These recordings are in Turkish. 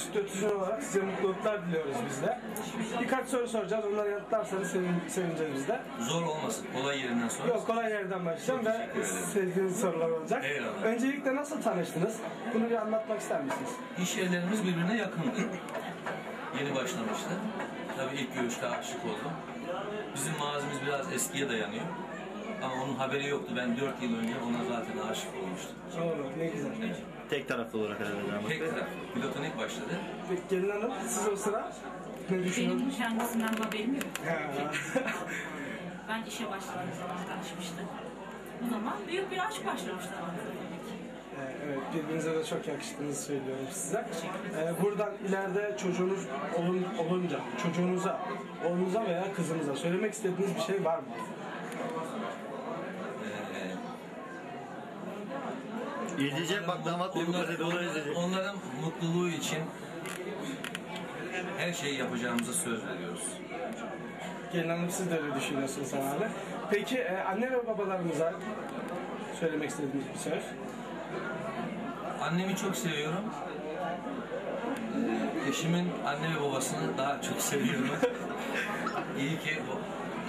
Stüdyo olarak size mutluluklar diliyoruz biz de. Birkaç soru soracağız. Onları yanıtlarsanız sevin, sevineceğiz biz de. Zor olmasın. Kolay yerinden sonra. Yok kolay yerden başlayacağım ve sevdiğiniz sorular olacak. Eyvallah. Öncelikle nasıl tanıştınız? Bunu bir anlatmak ister misiniz? İş yerlerimiz birbirine yakındı. Yeni başlamıştı. Tabii ilk görüşte aşık oldum. Bizim mazimiz biraz eskiye dayanıyor. Ama onun haberi yoktu. Ben 4 yıl önce ona zaten aşık olmuştum. Doğru, ne güzel. Tek taraflı olarak herhalde damat bey. Tek taraf. Pilotonik başladı. Peki Gelin Hanım, siz o sıra ne düşünüyorsunuz? Benim kendisinden haberim yok. Ha. Ben işe başladığım zaman tanışmıştık. O zaman büyük bir aşk başlamıştı aramızda. Ee, Evet, birbirinize de çok yakıştığınızı söylüyorum size. Ee, buradan ileride çocuğunuz olun, olunca, çocuğunuza, oğlunuza veya kızınıza söylemek istediğiniz bir şey var mı? İzleyecek bak damat bey bu Onlar- kaseti onu izleyecek. onların mutluluğu için her şeyi yapacağımıza söz veriyoruz. Gelin Hanım siz de öyle düşünüyorsunuz herhalde. Peki e, anne ve babalarımıza söylemek istediğiniz bir söz? Annemi çok seviyorum. Eşimin anne ve babasını daha çok seviyorum. iyi ki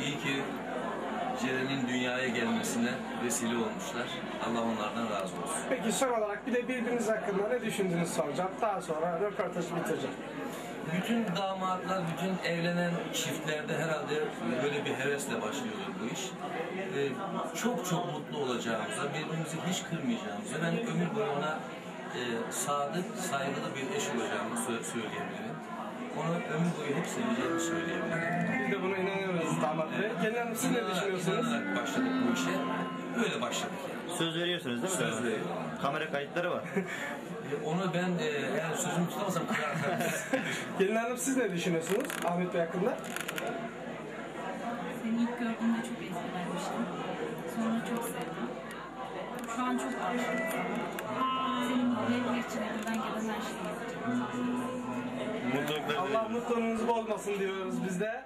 iyi ki dünyaya gelmesine vesile olmuşlar. Allah onlardan razı olsun. Peki son olarak bir de birbiriniz hakkında ne düşündüğünüzü soracağım. Daha sonra röportajı bitireceğim. Bütün damatlar, bütün evlenen çiftlerde herhalde böyle bir hevesle başlıyordur bu iş. Ee, çok çok mutlu olacağımıza, birbirimizi hiç kırmayacağımıza, ben ömür boyu ona e, sadık, saygılı bir eş olacağımı sö- söyleyebilirim. Onu ömür boyu hep seveceğimi söyleyebilirim. Biz de buna inanıyoruz damat bey. Gelin Hanım siz ne düşünüyorsunuz? inanarak başladık bu işe. Böyle başladık yani. Söz veriyorsunuz değil mi? Söz veriyorum. Kamera kayıtları var. E, Onu ben e, eğer sözümü tutamazsam kırarım. Gelin Hanım siz ne düşünüyorsunuz Ahmet Bey hakkında? Seni ilk gördüğümde çok etkilenmiştim. Sonra çok sevdim. Şu an çok aşığım sana. Senin mutlu için elinden gelen her şeyi yapacağım. Mutluluklar Allah mutluluğunuzu bozmasın diyoruz biz de.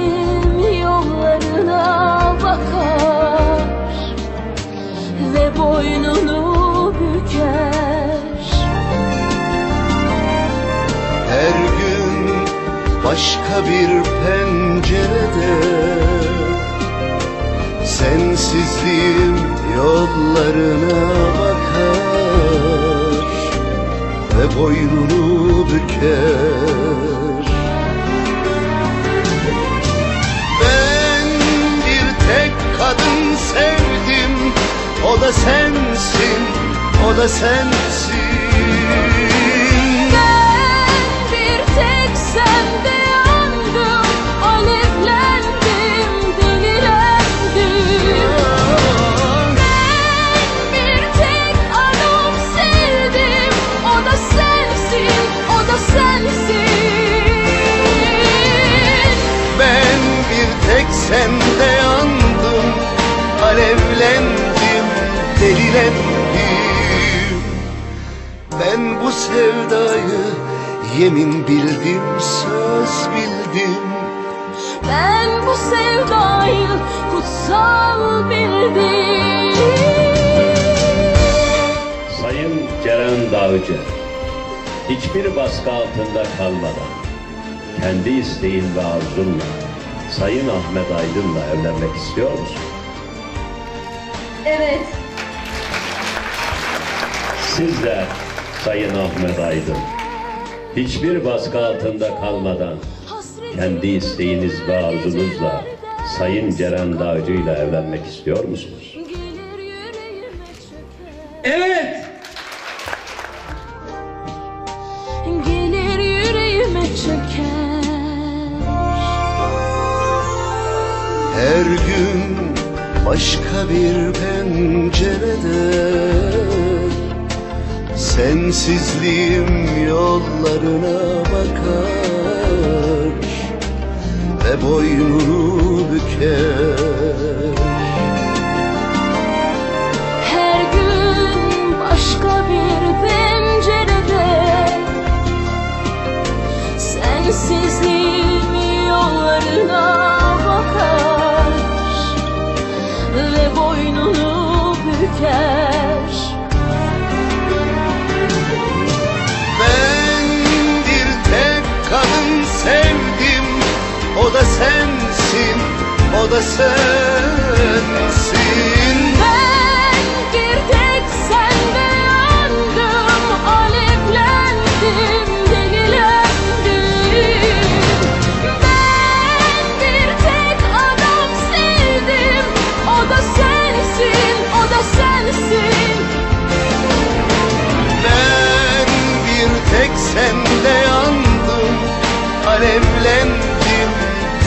Ve boynunu büker. Her gün başka bir pencerede Sensizliğim yollarına bakar Ve boynunu büker. Ben bir tek kadın sevdim O da sensin, o da sensin sevdayı. Yemin bildim, söz bildim. Ben bu sevdayı kutsal bildim. Sayın Ceren Dağcı, hiçbir baskı altında kalmadan, kendi isteğin ve arzunla Sayın Ahmet Aydın'la evlenmek istiyor musun? Evet, Siz de Sayın Ahmet Aydın, hiçbir baskı altında kalmadan, kendi isteğiniz ve arzunuzla Sayın Ceren Dağcı ile evlenmek istiyor musunuz? Evet. Gelir yüreğime çöker Her gün başka bir pencerede Sensizliğim yollarına bakar Ve boynunu büker O da sensin, o da sensin